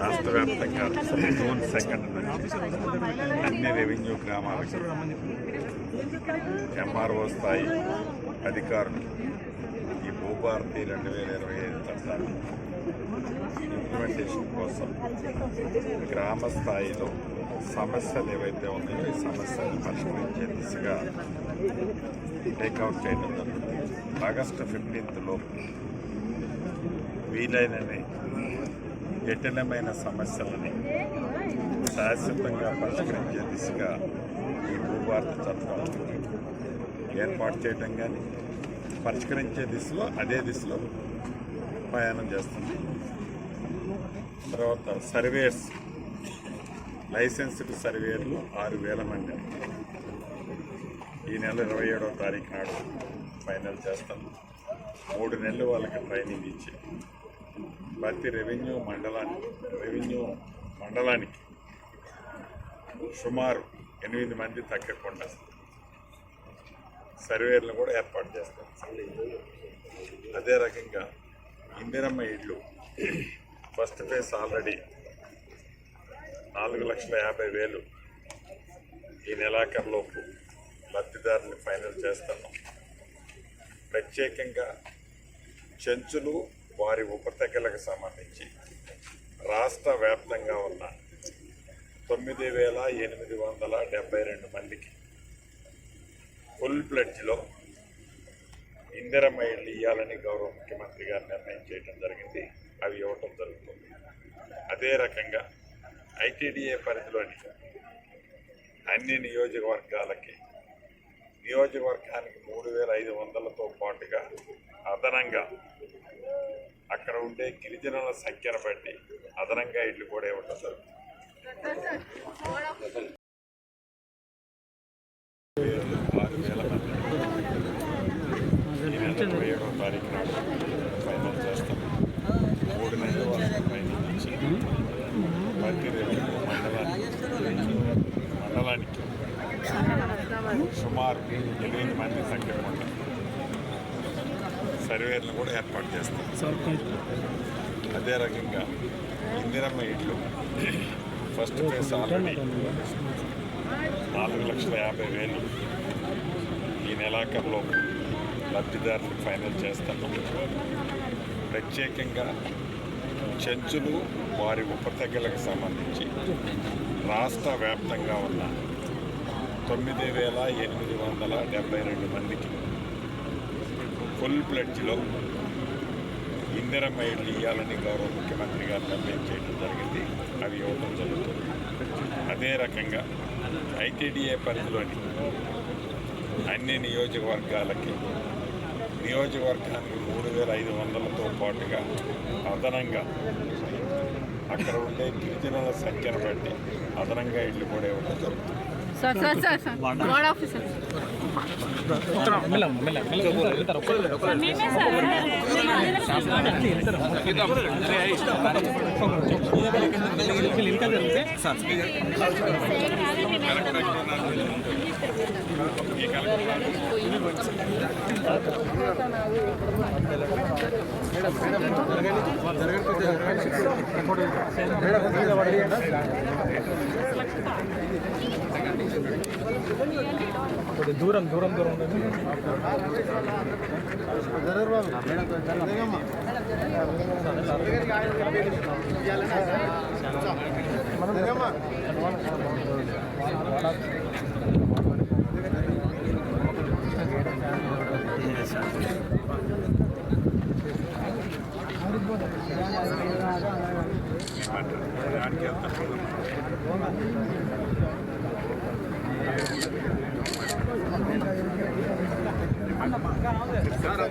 రాష్ట్ర వ్యాప్తంగా June second నుంచి అన్ని రెవెన్యూ గ్రామాలకు ఎంఆర్ఓ స్థాయి అధికారులు ఈ భూభారతి రెండు వేల ఇరవై ఐదు చట్టాలు ఇంప్లిమెంటేషన్ కోసం గ్రామ స్థాయిలో సమస్యలు ఏవైతే ఉన్నాయో ఈ సమస్యలను పరిష్కరించే దిశగా టేక్అవుట్ చేయడం జరుగుతుంది. ఆగస్టు ఫిఫ్టీన్త్ లోపు వీలైనని జటిలమైన సమస్యలని శాశ్వతంగా పరిష్కరించే దిశగా ఈ భూభారత చట్టం ఏర్పాటు చేయడం కానీ పరిష్కరించే దిశలో అదే దిశలో ప్రయాణం చేస్తుంది. తర్వాత సర్వేస్ లైసెన్స్డ్ సర్వేర్లు ఆరు వేల మంది. ఈ నెల ఇరవై ఏడవ తారీఖు నాడు ఫైనల్ చేస్తాం. మూడు నెలలు వాళ్ళకి ట్రైనింగ్ ఇచ్చి ప్రతి రెవెన్యూ మండలానికి రెవెన్యూ మండలానికి సుమారు ఎనిమిది మంది తగ్గకుండా సర్వేర్లు కూడా ఏర్పాటు చేస్తారు. అదే రకంగా ఇందిరమ్మ ఇళ్ళు ఫస్ట్ ఫేజ్ ఆల్రెడీ నాలుగు లక్షల యాభై వేలు ఈ నెలాఖరులోపు లబ్ధిదారుని ఫైనల్ చేస్తున్నాం. ప్రత్యేకంగా చెంచులు వారి ఉప సంబంధించి. రాష్ట్ర వ్యాప్తంగా ఉన్న తొమ్మిది వేల ఎనిమిది వందల డెబ్బై రెండు మందికి ఫుల్ ప్లెడ్జ్లో ఇందిరమ్మ ఇళ్ళు ఇవ్వాలని గౌరవ ముఖ్యమంత్రి గారు నిర్ణయం చేయడం జరిగింది. అవి ఇవ్వటం జరుగుతుంది. అదే రకంగా ఐటీడీఏ పరిధిలోని అన్ని నియోజకవర్గాలకి నియోజకవర్గానికి మూడు వేల ఐదు వందలతో పాటుగా అదనంగా అక్కడ ఉండే గిరిజనుల సంఖ్యను బట్టి అదనంగా ఇళ్ళు కూడా ఇవ్వటం జరుగుతుంది ఆరు వేల మంది ఈ నెల ఇరవై ఏడవ తారీఖు నాడు ఫైనల్ చేస్తాం మూడు నెలలు ఇచ్చి ప్రతి మండలానికి మండలానికి సుమారు ఎనిమిది మంది సంఖ్య ఉంటారు సర్వేర్లు కూడా ఏర్పాటు చేస్తాం. అదే రకంగా ఇందిరమ్మ ఇళ్ళు ఫస్ట్ ఫేజ్ ఆల్రెడీ నాలుగు లక్షల యాభై వేలు. ఈ నెలాఖరులో లబ్ధిదారులకు ఫైనల్ చేస్తున్నాం ప్రత్యేకంగా చెంచులు వారి ఉపతెగలకు సంబంధించి రాష్ట్ర వ్యాప్తంగా ఉన్న తొమ్మిది వేల ఎనిమిది వందల డెబ్బై రెండు మందికి ఫుల్ ప్లెడ్జ్లో ఇందిరమ్మ ఇళ్ళు ఇవ్వాలని గౌరవ ముఖ్యమంత్రి గారు నిర్ణయం చేయడం జరిగింది. అవి ఇవ్వడం జరుగుతుంది. అదే రకంగా ఐటీడీఏ పరిధిలోని అన్ని నియోజకవర్గాలకి నియోజకవర్గానికి మూడు వేల ఐదు వందలతో పాటుగా అదనంగా అక్కడ ఉండే గిరిజనుల సంఖ్యను బట్టి అదనంగా ఇళ్ళు కూడా ఇవ్వడం జరుగుతుంది. Sir Sir sir sir ward officer మేమే సార్ ఈ కలెక్టర్ దూరం దూరం దూరం ఉండండి. ఆడికి వెళ్తాను Cara,